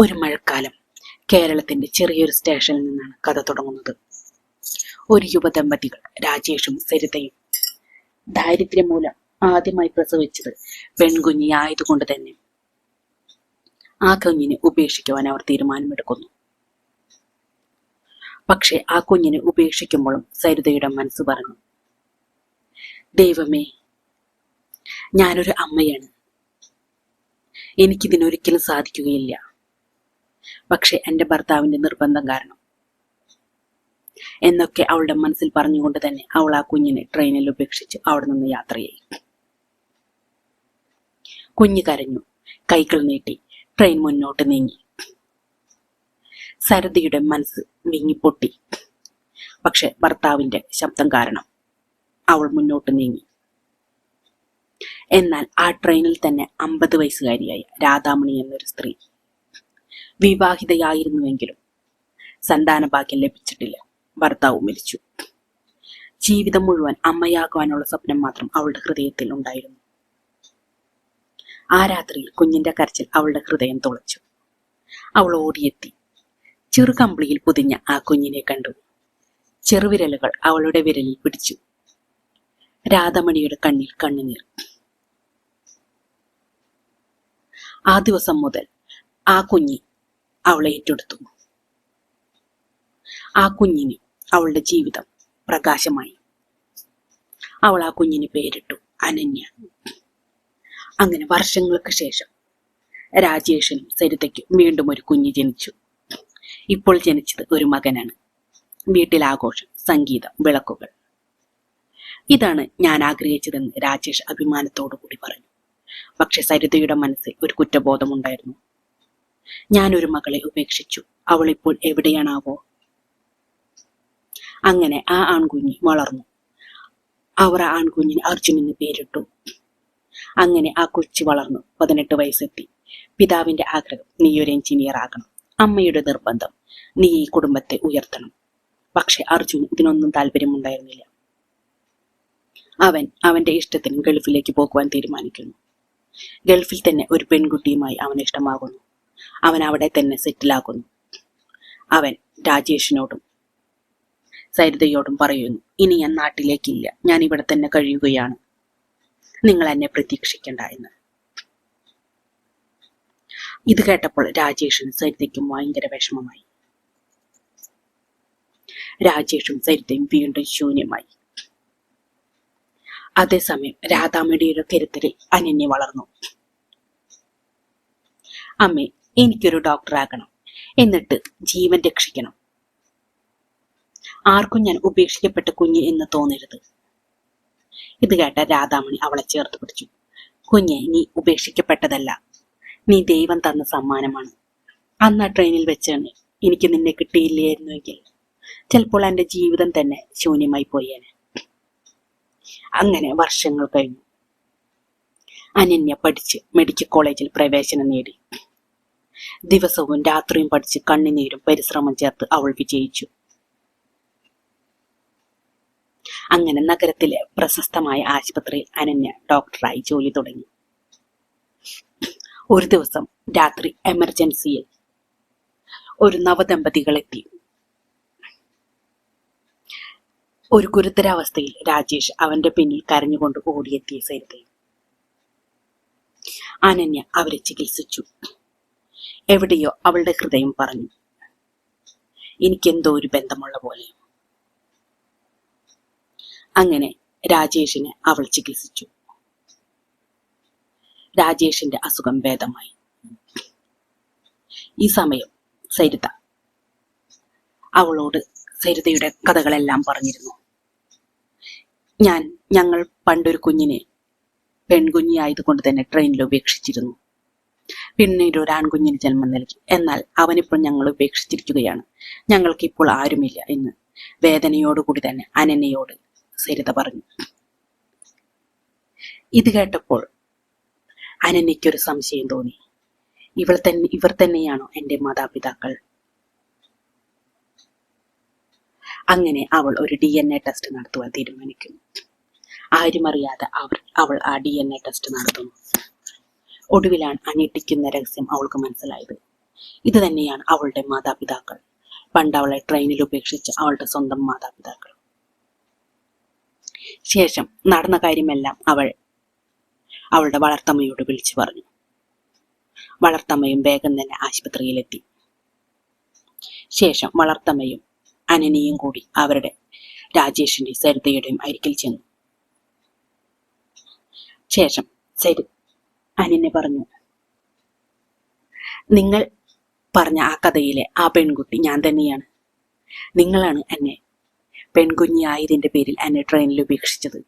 ഒരു മഴക്കാലം കേരളത്തിന്റെ ചെറിയൊരു സ്റ്റേഷനിൽ നിന്നാണ് കഥ തുടങ്ങുന്നത്. ഒരു യുവദമ്പതികൾ രാജേഷും സരിതയും ദാരിദ്ര്യം മൂലം ആദ്യമായി പ്രസവിച്ചത് പെൺകുഞ്ഞിയായതുകൊണ്ട് തന്നെ. ആ കുഞ്ഞിനെ ഉപേക്ഷിക്കുവാൻ അവർ തീരുമാനമെടുക്കുന്നു. പക്ഷെ ആ കുഞ്ഞിനെ ഉപേക്ഷിക്കുമ്പോഴും സരിതയുടെ മനസ്സ് പറഞ്ഞു ദൈവമേ ഞാനൊരു അമ്മയാണ്. എനിക്കിതിനൊരിക്കലും സാധിക്കുകയില്ല. പക്ഷെ എന്റെ ഭർത്താവിന്റെ നിർബന്ധം കാരണം. എന്നൊക്കെ അവളുടെ മനസ്സിൽ പറഞ്ഞുകൊണ്ട് തന്നെ അവൾ ആ കുഞ്ഞിനെ ട്രെയിനിൽ ഉപേക്ഷിച്ച് അവിടെ നിന്ന് യാത്രയായി. കുഞ്ഞ് കരഞ്ഞു. കൈകൾ നീട്ടി ട്രെയിൻ മുന്നോട്ട് നീങ്ങി. സരതിയുടെ മനസ്സ് വിങ്ങിപ്പൊട്ടി. പക്ഷെ ഭർത്താവിന്റെ ശബ്ദം കാരണം അവൾ മുന്നോട്ട് നീങ്ങി. എന്നാൽ ആ ട്രെയിനിൽ തന്നെ അമ്പത് വയസ്സുകാരിയായ രാധാമണി എന്നൊരു സ്ത്രീ വിവാഹിതയായിരുന്നുവെങ്കിലും സന്താന ഭാഗ്യം ലഭിച്ചിട്ടില്ല. ഭർത്താവ് മരിച്ചു. ജീവിതം മുഴുവൻ അമ്മയാകുവാനുള്ള സ്വപ്നം മാത്രം അവളുടെ ഹൃദയത്തിൽ ഉണ്ടായിരുന്നു. ആ രാത്രിയിൽ കുഞ്ഞിന്റെ കരച്ചിൽ അവളുടെ ഹൃദയം തുളച്ചു. അവൾ ഓടിയെത്തി. ചെറുകമ്പിളിയിൽ പൊതിഞ്ഞ ആ കുഞ്ഞിനെ കണ്ടു. ചെറുവിരലുകൾ അവളുടെ വിരലിൽ പിടിച്ചു. രാധമണിയുടെ കണ്ണിൽ കണ്ണുനീർ. ആ ദിവസം മുതൽ ആ കുഞ്ഞി അവളെ ഏറ്റെടുത്തു. ആ കുഞ്ഞിന് അവളുടെ ജീവിതം പ്രകാശമായി. അവൾ ആ കുഞ്ഞിന് പേരിട്ടു അനന്യ. അങ്ങനെ വർഷങ്ങൾക്ക് ശേഷം രാജേഷനും സരിതയ്ക്കും വീണ്ടും ഒരു കുഞ്ഞ് ജനിച്ചു. ഇപ്പോൾ ജനിച്ചത് ഒരു മകനാണ്. വീട്ടിൽ ആഘോഷം സംഗീതം വിളക്കുകൾ. ഇതാണ് ഞാൻ ആഗ്രഹിച്ചതെന്ന് രാജേഷ് അഭിമാനത്തോടു കൂടി പറഞ്ഞു. പക്ഷെ സരിതയുടെ മനസ്സിൽ ഒരു കുറ്റബോധമുണ്ടായിരുന്നു. ഞാനൊരു മകളെ ഉപേക്ഷിച്ചു. അവൾ ഇപ്പോൾ എവിടെയാണാവോ? അങ്ങനെ ആ ആൺകുഞ്ഞി വളർന്നു. അവർ ആ ആൺകുഞ്ഞിന് അർജുൻ എന്ന് പേരിട്ടു. അങ്ങനെ ആ കൊച്ചു വളർന്നു. പതിനെട്ട് വയസ്സെത്തി. പിതാവിന്റെ ആഗ്രഹം നീ ഒരു എഞ്ചിനീയർ ആകണം. അമ്മയുടെ നിർബന്ധം നീ ഈ കുടുംബത്തെ ഉയർത്തണം. പക്ഷെ അർജുൻ ഇതിനൊന്നും താല്പര്യമുണ്ടായിരുന്നില്ല. അവൻ അവന്റെ ഇഷ്ടത്തിന് ഗൾഫിലേക്ക് പോകുവാൻ തീരുമാനിക്കുന്നു. ഗൾഫിൽ തന്നെ ഒരു പെൺകുട്ടിയുമായി അവൻ ഇഷ്ടമാകുന്നു. അവൻ അവിടെ തന്നെ സെറ്റിലാകുന്നു അവൻ രാജേഷിനോടും സരിതയോടും പറയുന്നു ഇനി ഞാൻ നാട്ടിലേക്കില്ല. ഞാൻ ഇവിടെ തന്നെ കഴിയുകയാണ്. നിങ്ങൾ എന്നെ പ്രതീക്ഷിക്കണ്ട എന്ന്. ഇത് കേട്ടപ്പോൾ രാജേഷും സരിതയ്ക്കും ഭയങ്കര വിഷമമായി. രാജേഷും സരിതയും വീണ്ടും ശൂന്യമായി. അതേസമയം രാധാമ്മയുടെ ഒരു കരുത്തിൽ അനന്യ വളർന്നു. അമ്മേ എനിക്കൊരു ഡോക്ടറാകണം. എന്നിട്ട് ജീവൻ രക്ഷിക്കണം. ആർക്കും ഞാൻ ഉപേക്ഷിക്കപ്പെട്ട കുഞ്ഞ് എന്ന് തോന്നരുത്. ഇത് കേട്ട രാധാമണി അവളെ ചേർത്ത് പിടിച്ചു. കുഞ്ഞെ നീ ഉപേക്ഷിക്കപ്പെട്ടതല്ല. നീ ദൈവം തന്ന സമ്മാനമാണ്. അന്ന് ആ ട്രെയിനിൽ വെച്ചാണ് എനിക്ക് നിന്നെ കിട്ടിയില്ലായിരുന്നുവെങ്കിൽ ചിലപ്പോൾ എന്റെ ജീവിതം തന്നെ ശൂന്യമായി പോയേനെ. അങ്ങനെ വർഷങ്ങൾ കഴിഞ്ഞു. അനന്യ പഠിച്ച് മെഡിക്കൽ കോളേജിൽ പ്രവേശനം നേടി. ദിവസവും രാത്രിയും പഠിച്ച് കണ്ണുനീരും പരിശ്രമം ചേർത്ത് അവൾ വിജയിച്ചു അങ്ങനെ നഗരത്തിലെ പ്രശസ്തമായ ആശുപത്രിയിൽ അനന്യ ഡോക്ടറായി ജോലി തുടങ്ങി. ഒരു ദിവസം രാത്രി എമർജൻസിയിൽ ഒരു നവദമ്പതികളെത്തി. ഒരു ഗുരുതരാവസ്ഥയിൽ രാജേഷ് അവന്റെ പിന്നിൽ കരഞ്ഞുകൊണ്ട് ഓടിയെത്തിയ സരിതയും. അനന്യ അവരെ ചികിത്സിച്ചു. എവിടെയോ അവളുടെ ഹൃദയം പറഞ്ഞു. എനിക്കെന്തോ ഒരു ബന്ധമുള്ള പോലെ. അങ്ങനെ രാജേഷിനെ അവൾ ചികിത്സിച്ചു. രാജേഷിന്റെ അസുഖം ഭേദമായി. ഈ സമയം സരിത. അവളോട് സരിതയുടെ കഥകളെല്ലാം പറഞ്ഞിരുന്നു. ഞാൻ ഞങ്ങൾ പണ്ടൊരു കുഞ്ഞിനെ പെൺകുഞ്ഞിയായതുകൊണ്ട് തന്നെ ട്രെയിനിൽ ഉപേക്ഷിച്ചിരുന്നു. പിന്നീട് ഒരു ആൺകുഞ്ഞിന് ജന്മം നൽകി. എന്നാൽ അവനിപ്പോൾ ഞങ്ങൾ ഉപേക്ഷിച്ചിരിക്കുകയാണ്. ഞങ്ങൾക്കിപ്പോൾ ആരുമില്ല എന്ന് വേദനയോടുകൂടി തന്നെ അനന്യയോട് സരിത പറഞ്ഞു. ഇത് കേട്ടപ്പോൾ അനന്യയ്ക്കൊരു സംശയം തോന്നി. ഇവൾ തന്നെ ഇവർ തന്നെയാണോ എന്റെ മാതാപിതാക്കൾ? അങ്ങനെ അവൾ ഒരു ഡി എൻ എ ടെസ്റ്റ് നടത്തുവാൻ തീരുമാനിക്കുന്നു. ആരുമറിയാതെ അവർ അവൾ ആ ഡി എൻ എ ടെസ്റ്റ് നടത്തുന്നു. ഒടുവിലാണ് അനിട്ടിക്കുന്ന രഹസ്യം അവൾക്ക് മനസ്സിലായത്. ഇത് തന്നെയാണ് അവളുടെ മാതാപിതാക്കൾ. പണ്ട് അവളെ ട്രെയിനിൽ ഉപേക്ഷിച്ച അവളുടെ സ്വന്തം മാതാപിതാക്കൾ. ശേഷം നടന്ന കാര്യമെല്ലാം അവൾ അവളുടെ വളർത്തമ്മയോട് വിളിച്ചു പറഞ്ഞു. വളർത്തമ്മയും വേഗം തന്നെ ആശുപത്രിയിലെത്തി. ശേഷം വളർത്തമ്മയും അനനിയും കൂടി അവരുടെ രാജേഷിന്റെ സരിതയുടെയും അരികിൽ ചെന്നു. ശേഷം സരി അനന്യ പറഞ്ഞു. നിങ്ങൾ പറഞ്ഞ ആ കഥയിലെ ആ പെൺകുട്ടി ഞാൻ തന്നെയാണ്. നിങ്ങളാണ് എന്നെ പെൺകുഞ്ഞിയായതിന്റെ പേരിൽ എന്നെ ട്രെയിനിൽ ഉപേക്ഷിച്ചത്.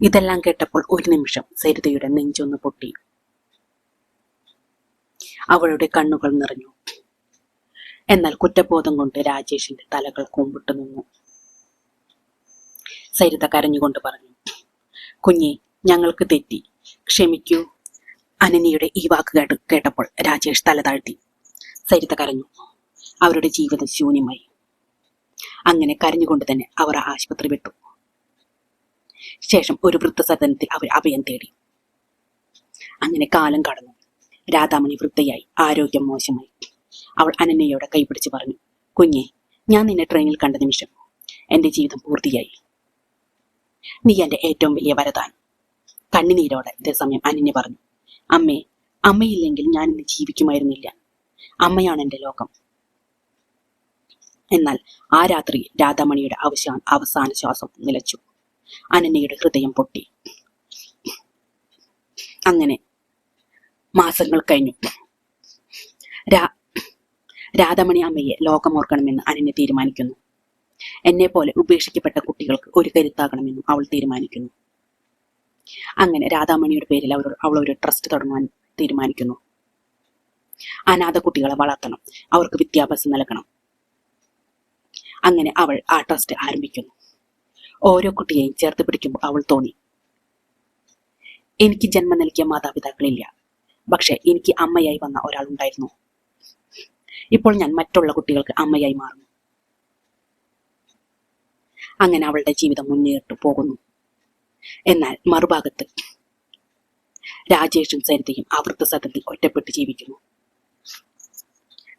ഇതെല്ലാം കേട്ടപ്പോൾ ഒരു നിമിഷം സരിതയുടെ നെഞ്ചൊന്ന് പൊട്ടി. അവളുടെ കണ്ണുകൾ നിറഞ്ഞു. എന്നാൽ കുറ്റബോധം കൊണ്ട് രാജേഷിന്റെ തലകൾ കുമ്പിട്ട് നിന്നു. സരിത കരഞ്ഞുകൊണ്ട് പറഞ്ഞു കുഞ്ഞെ ഞങ്ങൾക്ക് തെറ്റി. ക്ഷമിക്കൂ. അനനിയുടെ ഈ വാക്ക് കേട്ട് കേട്ടപ്പോൾ രാജേഷ് തല താഴ്ത്തി. സരിത കരഞ്ഞു. അവരുടെ ജീവിതം ശൂന്യമായി. അങ്ങനെ കരഞ്ഞുകൊണ്ട് തന്നെ അവർ ആശുപത്രി വിട്ടു. ശേഷം ഒരു വൃദ്ധസദനത്തിൽ അവർ അഭയം തേടി. അങ്ങനെ കാലം കടന്നു. രാധാമണി വൃദ്ധയായി ആരോഗ്യം മോശമായി. അവൾ അനന്യയോടെ കൈപിടിച്ച് പറഞ്ഞു കുഞ്ഞെ ഞാൻ നിന്നെ ട്രെയിനിൽ കണ്ട നിമിഷം എന്റെ ജീവിതം പൂർത്തിയായി. നീ എന്റെ ഏറ്റവും വലിയ വരദാനം കണ്ണിനീരോടെ ഇതേസമയം അനന്യ പറഞ്ഞു അമ്മേ അമ്മയില്ലെങ്കിൽ ഞാൻ ഇന്ന് ജീവിക്കുമായിരുന്നില്ല. അമ്മയാണ് എന്റെ ലോകം. എന്നാൽ ആ രാത്രി രാധാമണിയുടെ അവസാന അവസാന ശ്വാസം നിലച്ചു. അനന്യയുടെ ഹൃദയം പൊട്ടി. അങ്ങനെ മാസങ്ങൾ കഴിഞ്ഞു. രാ രാധാമണി അമ്മയെ ലോകമോർക്കണമെന്ന് അനന്യ തീരുമാനിക്കുന്നു. എന്നെ പോലെ ഉപേക്ഷിക്കപ്പെട്ട കുട്ടികൾക്ക് ഒരു കരുത്താകണമെന്നും അവൾ തീരുമാനിക്കുന്നു. അങ്ങനെ രാധാമണിയുടെ പേരിൽ അവർ അവൾ ഒരു ട്രസ്റ്റ് തുടങ്ങാൻ തീരുമാനിക്കുന്നു. അനാഥ കുട്ടികളെ വളർത്തണം. അവർക്ക് വിദ്യാഭ്യാസം നൽകണം. അങ്ങനെ അവൾ ആ ട്രസ്റ്റ് ആരംഭിക്കുന്നു. ഓരോ കുട്ടിയെയും ചേർത്ത് പിടിക്കുമ്പോൾ അവൾ തോന്നി എനിക്ക് ജന്മം നൽകിയ മാതാപിതാക്കളില്ല. പക്ഷെ എനിക്ക് അമ്മയായി വന്ന ഒരാളുണ്ടായിരുന്നു. ഇപ്പോൾ ഞാൻ മറ്റുള്ള കുട്ടികൾക്ക് അമ്മയായി മാറുന്നു. അങ്ങനെ അവളുടെ ജീവിതം മുന്നേറിട്ട് പോകുന്നു. എന്നാൽ മറുഭാഗത്ത് രാജേഷും സരിതയും ആ വൃദ്ധസദനത്തിൽ ഒറ്റപ്പെട്ട് ജീവിക്കുന്നു.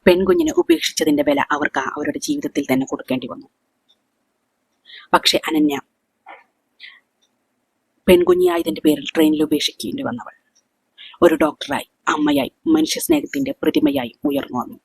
പെൺകുഞ്ഞിനെ ഉപേക്ഷിച്ചതിന്റെ വില അവർക്ക് അവരുടെ ജീവിതത്തിൽ തന്നെ കൊടുക്കേണ്ടി വന്നു. പക്ഷെ അനന്യ പെൺകുഞ്ഞിയായതിന്റെ പേരിൽ ട്രെയിനിൽ ഉപേക്ഷിക്കേണ്ടി വന്നവൾ ഒരു ഡോക്ടറായി അമ്മയായി മനുഷ്യ സ്നേഹത്തിന്റെ പ്രതിമയായി ഉയർന്നു വന്നു.